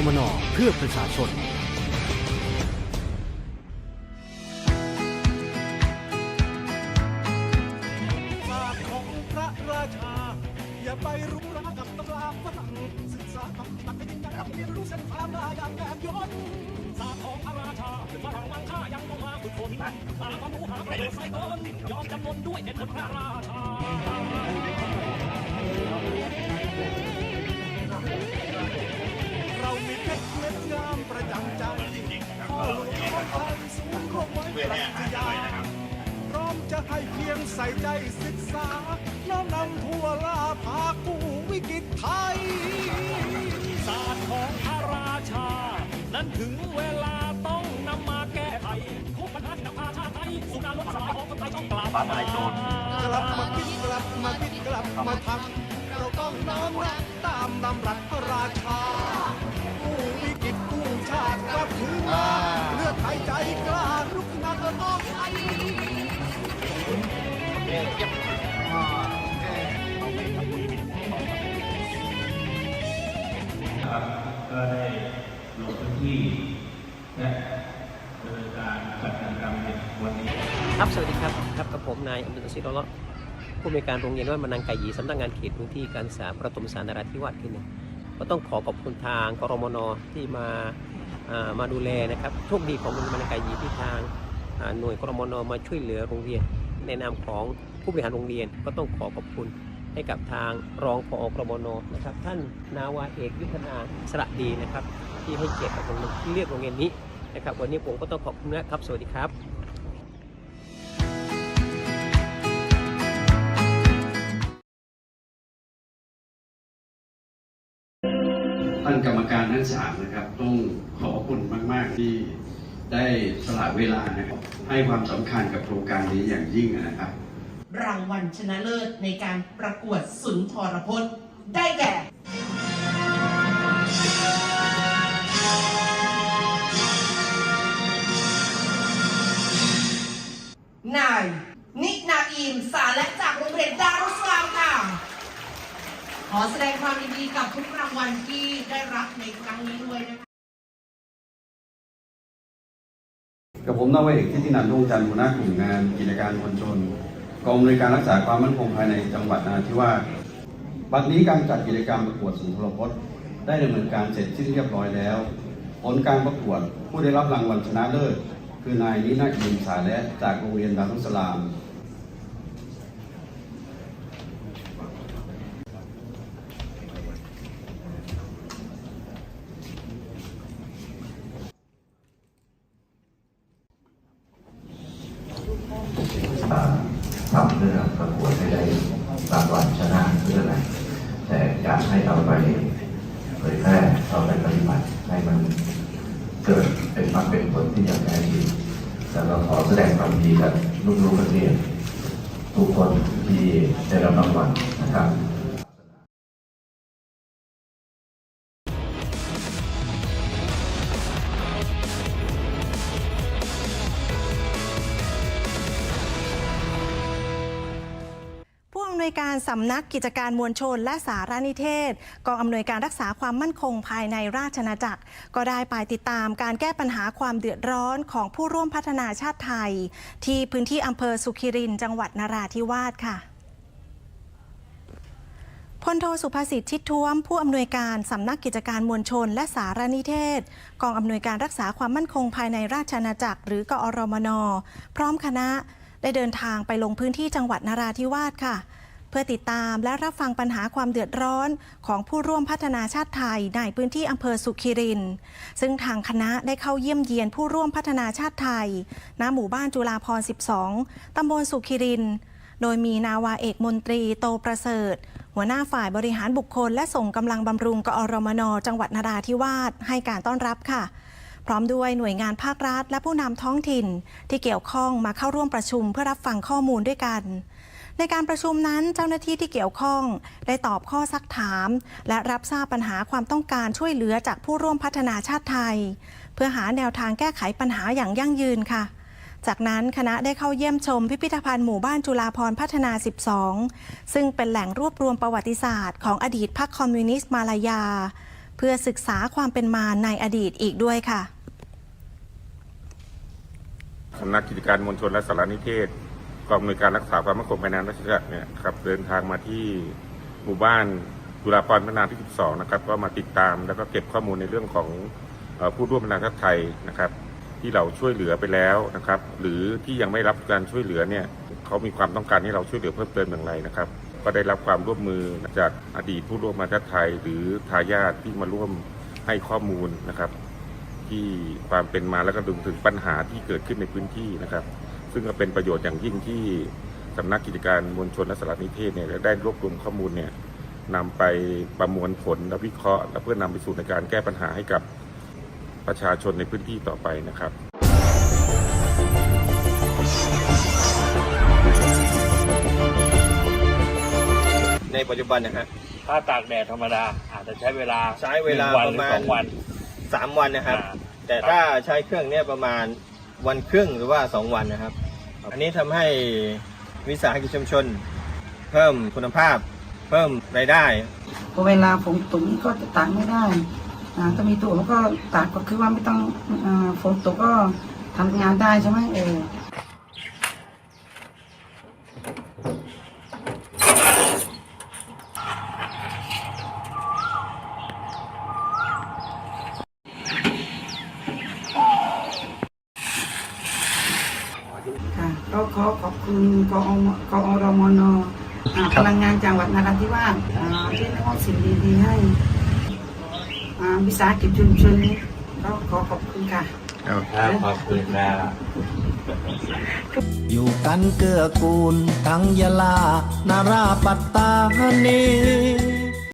รมนเพื่อประชาชน ศาสตร์ของพระราชา อย่าไปรู้รากับตำราฝรั่งศึกษาคำตัดไปยิ่งยังเรียนรู้เส้นทางมาอย่างแบบย้อนศาสตร์ของพระราชาฝรั่งมังค่ายังต้องมาฝึกฝนหาความรู้หาประโยชน์ใส่ตนยอมจำนนด้วยเหตุผลพระราชา คนไทยต้องกลับมากลับมาคิดกลับมาคิดกลับมาทำเราต้องน้อมรับตามนำรักพระราชากู้วิกฤตกู้ชาติกลับคืนมาเลือดไทยใจกล้าลุกขึ้นมาเกิดน้องไทยก็ได้ลงพื้นที่และดำเนินการจัดกิจกรรมในวันนี้ ครับ สวัสดีครับครับกับผมนายอมริทร์ศิริรอดผู้อำนวยการโรงเรียนวัดมะนังไก่หยีสำนักงานเขตพื้นที่การศึกษาประถมศึกษานราธิวาสที่หนึ่งก็ต้องขอขอบคุณทางกรมนที่มาามาดูแลนะครับโชคดีของโรงเรียนมะนังไก่ยีที่ทางาหน่วยกรมนมาช่วยเหลือโรงเรียน ในนามของผู้บริหารโรงเรียน ก็ต้องขอขอบคุณให้กับทางรองผอกรมนนะครับ ท่านนาวาเอกยุทธนาสระดีนะครับ ที่ให้เกียรติกับโรงเรียนที่เรียกโรงเรียนนี้นะครับ วันนี้ผมก็ต้องขอบคุณนะครับ สวัสดีครับานกรรมการทั้งสามนะครับ ต้องขอบคุณมาก ๆ ที่ได้สละเวลานะครับ ให้ความสำคัญกับโครงการนี้อย่างยิ่งนะครับ รางวัลชนะเลิศในการประกวดสุนทรพจน์ ได้แก่ นาย นินาอีมสาและจากโรงเรียนดารุสลามค่ะ ขอแสดงความยินดีกับทุกรางวัลที่ได้รับในครั้งนี้ด้วยนะคะ กับผมนาวาเอกทิตินันท์ดวงจันทร์หัวหน้ากลุ่มงานกิจการมวลชนกองบริการรักษาความมั่นคงภายในจังหวัดนราธิวาสบัดนี้การจัดกิจกรรมประกวดสุนทรพจน์ ได้ดำเนินการเสร็จสิ้นเรียบร้อยแล้ว ผลการประกวดผู้ได้รับรางวัลชนะเลิศ คือนายนินาอิมสาและจากโรงเรียนดารุสลาม ทำเรื่องประกวดให้ได้รางวัลชนะเพื่ออะไร แต่อยากให้เอาไปเผยแพร่เอาไปปฏิบัติให้มันเกิดเป็นมาเป็นผลที่อย่างแท้จริงแล้วก็ขอแสดงความยินดีกับลูกๆนักเรียนทุกคนที่ได้รับรางวัลนะครับำนวยการสำนักกิจการมวลชน และสารนิเทศกองอำนวยการรักษาความมั่นคงภายในราชอาจักร ก็ได้ไปติดตามการแก้ปัญหาความเดือดร้อนของผู้ร่วมพัฒนาชาติไทย ที่พื้นที่อำเภอสุขิรินจังหวัดนราธิวาสค่ะพลโทสุภสิทธิ์ชิดท้วม ผู้อำนวยการสำนักกิจการมวลชน และสารนิเทศ กองอำนวยการรักษาความมั่นคงภายในราชอาณาจักร หรือกอรมน พร้อมคณะได้เดินทางไปลงพื้นที่จังหวัดนราธิวาสค่ะ เพื่อติดตามและรับฟังปัญหาความเดือดร้อนของผู้ร่วมพัฒนาชาติไทยในพื้นที่อำเภอสุขิริน ซึ่งทางคณะได้เข้าเยี่ยมเยียนผู้ร่วมพัฒนาชาติไทย ณ หมู่บ้านจุฬาพร 12 ตำบลสุขิริน โดยมีนาวาเอกมนตรีโตประเสริฐ หัวหน้าฝ่ายบริหารบุคคล และส่งกำลังบำรุงกอรมน จังหวัดนราธิวาสให้การต้อนรับค่ะพร้อมด้วยหน่วยงานภาครัฐ และผู้นำท้องถิ่น ที่เกี่ยวข้องมาเข้าร่วมประชุมเพื่อรับฟังข้อมูลด้วยกัน ในการประชุมนั้นเจ้าหน้าที่ที่เกี่ยวข้อง ได้ตอบข้อซักถาม และรับทราบปัญหาความต้องการช่วยเหลือจากผู้ร่วมพัฒนาชาติไทย เพื่อหาแนวทางแก้ไขปัญหาอย่างยั่งยืนค่ะ จากนั้นคณะได้เข้าเยี่ยมชมพิพิธภัณฑ์หมู่บ้านจุฬาพรพัฒนา 12 ซึ่งเป็นแหล่งรวบรวมประวัติศาสตร์ ของอดีตพรรคคอมมิวนิสต์มาลายา เพื่อศึกษาความเป็นมาในอดีตอีกด้วยค่ะสำนักกิจการมวลชนและสารนิเทศ กองอำนวยการรักษาความมั่นคงภายในราชอาณาจักรเนี่ยครับเดินทางมาที่หมู่บ้านจุฬาภรณ์พัฒนาที่ 12 นะครับ ก็มาติดตามแล้วก็เก็บข้อมูลในเรื่องของผู้ร่วมนาชาติไทยนะครับ ที่เราช่วยเหลือไปแล้วนะครับ หรือที่ยังไม่รับการช่วยเหลือเนี่ยเขามีความต้องการให้เราช่วยเหลือเพิ่มเติมอย่างไรนะครับ ก็ได้รับความร่วมมือจากอดีตผู้ร่วมนาชาติไทย หรือทายาทที่มาร่วมให้ข้อมูลนะครับ ที่ความเป็นมาแล้วก็ดึงถึงปัญหาที่เกิดขึ้นในพื้นที่นะครับ ซึ่งก็เป็นประโยชน์อย่างยิ่งที่สำนักกิจการมวลชนและสารนิเทศเนี่ยได้รวบรวมข้อมูลเนี่ยนำไปประมวลผลและวิเคราะห์ และเพื่อนำไปสู่ในการแก้ปัญหาให้กับประชาชนในพื้นที่ต่อไปนะครับในปัจจุบันนะฮะถ้าตากแดดธรรมดา อาจจะใช้เวลาใช้เวลาหนึ่งวันประมาณหอสองวัน สามวันนะครับ อ่า แต่ถ้าใช้เครื่องเนี้ยประมาณ วันครึ่งหรือว่าสองวันนะครับ อันนี้ทำให้วิสาหกิจชุมชน เพิ่มคุณภาพ เพิ่มรายได้พอเวลาฝนตกนี่ก็จะตากไม่ได้ถ้ามีตัวมันก็ตากก็คือว่าไม่ต้องฝนตกก็ทำงานได้ใช่ไหมเออ ค่ะ ก็ขอขอบคุณกอกกอรมนอ่าพลังงานจังหวัดนราธิวาสอ่าที่ได้มอบสิ่งดีๆให้อ่าวิสาหกิจชุมชนนี้ก็ขอขอบคุณค่ะครับขอบคุณครับอยู่กันเกื้อกูลทั้งยะลานาราปัตตานี